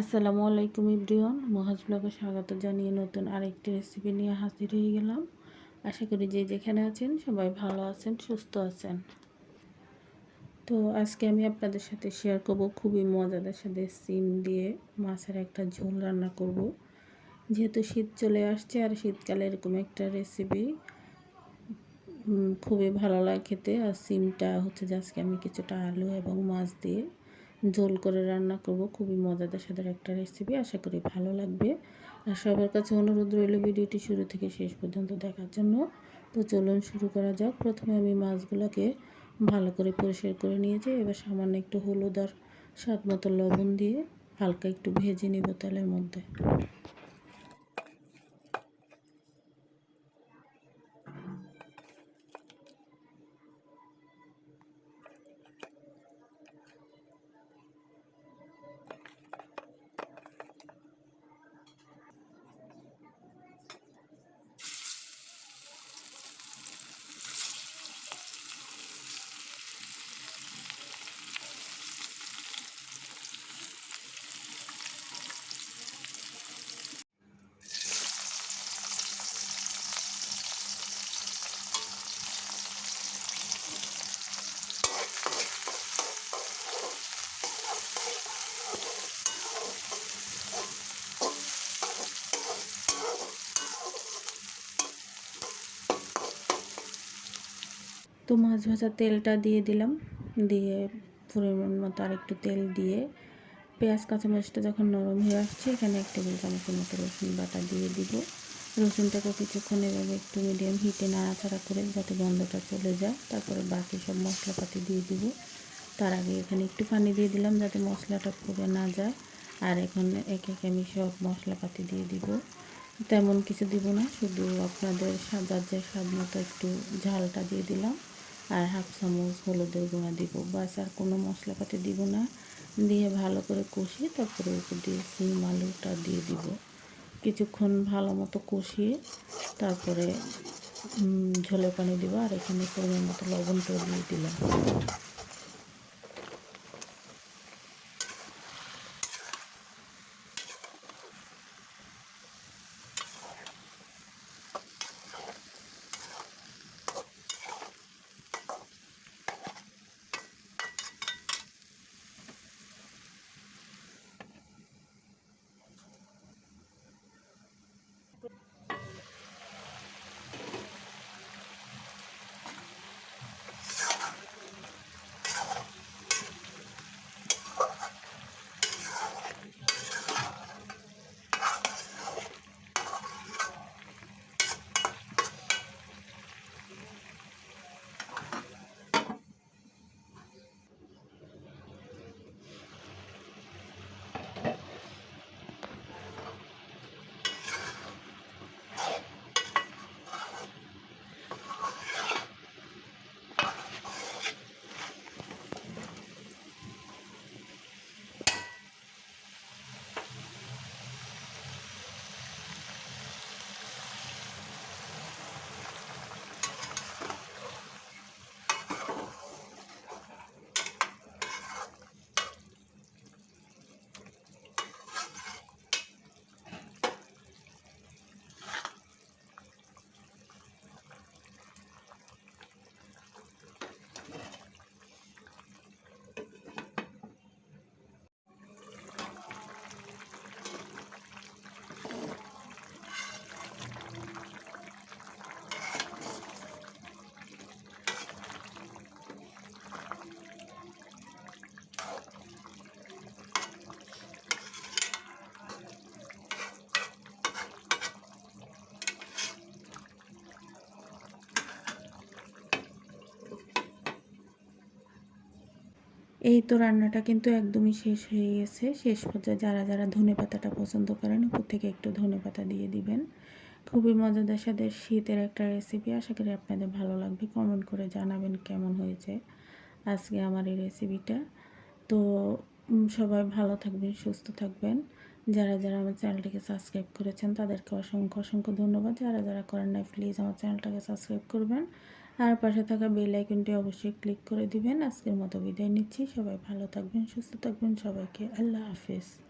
আসসালামু আলাইকুম ইব্রিয়ন মহাজ ব্লগে স্বাগত জানিয়ে নতুন আরেকটি রেসিপি নিয়ে হাজির হয়ে গেলাম। আশা করি যে যেখানে আছেন সবাই ভালো আছেন, সুস্থ আছেন। তো আজকে আমি আপনাদের সাথে শেয়ার করব খুবই মজাদার সাথে সিম দিয়ে মাছের একটা ঝোল রান্না করব। যেহেতু শীত চলে আসছে আর শীতকালে এরকম একটা রেসিপি খুবই ভালো লাগে খেতে। আর সিমটা হচ্ছে যে আজকে আমি কিছুটা আলু এবং মাছ দিয়ে ঝোল করে রান্না করব। খুবই মজাদার সাদার একটা রেসিপি আশা করি ভালো লাগবে। আর সবার কাছে অনুরোধ রইল ভিডিওটি শুরু থেকে শেষ পর্যন্ত দেখার জন্য। তো চলুন শুরু করা যাক। প্রথমে আমি মাছগুলোকে ভালো করে পরিষ্কার করে নিয়েছি এবার সামান্য একটু হলুদ আর স্বাদ মতো লবণ দিয়ে হালকা একটু ভেজে নিব তেলের মধ্যে। তো মাছ ভাজা তেলটা দিয়ে দিলাম। দিয়ে পরিমাণ মতো আর একটু তেল দিয়ে পেঁয়াজ, কাঁচামরিচটা যখন নরম হয়ে আসছে, এখানে এক টেবিল চামচের মতো রসুন বাটা দিয়ে দিব। রসুনটাকে কিছুক্ষণ এভাবে একটু মিডিয়াম হিটে নাড়াচাড়া করে যাতে গন্ধটা চলে যায়। তারপরে বাকি সব মশলাপাতি দিয়ে দিব। তার আগে এখানে একটু পানি দিয়ে দিলাম যাতে মশলাটা পুড়ে না যায়। আর এখন একে একে আমি সব মশলাপাতি দিয়ে দিব। তেমন কিছু দিব না, শুধু আপনাদের সাদার যে স্বাদ মতো একটু ঝালটা দিয়ে দিলাম। আর হাফ চামচ হলুদের গুঁড়া দিব। বাস আর কোনো মশলাপাতি দিব না। দিয়ে ভালো করে কষিয়ে তারপরে উপর দিয়ে সিম আলুটা দিয়ে দিব। কিছুক্ষণ ভালো মতো কষিয়ে তারপরে ঝোলে পানি দিব। আর এখানে পরিমাণ মতো লবণটা দিয়ে দিলাম। এই তো রান্নাটা কিন্তু একদমই শেষ হয়ে গেছে। শেষ পর্যায়ে যারা যারা ধনে পাতাটা পছন্দ করেন, উপর থেকে একটু ধনে পাতা দিয়ে দিবেন। খুবই মজাদার সাথে শীতের একটা রেসিপি আশা করি আপনাদের ভালো লাগবে। কমেন্ট করে জানাবেন কেমন হয়েছে আজকে আমার এই রেসিপিটা তো সবাই ভালো থাকবেন, সুস্থ থাকবেন। যারা যারা আমার চ্যানেলটিকে সাবস্ক্রাইব করেছেন, তাদেরকে অসংখ্য অসংখ্য ধন্যবাদ। যারা যারা করেন নাই প্লিজ আমার চ্যানেলটাকে সাবস্ক্রাইব করবেন। আর পাশে থাকা বেল আইকনটি অবশ্যই ক্লিক করে দিবেন। আজকের মতো বিদায় নিচ্ছি। সবাই ভালো থাকবেন, সুস্থ থাকবেন। সবাইকে আল্লাহ হাফেজ।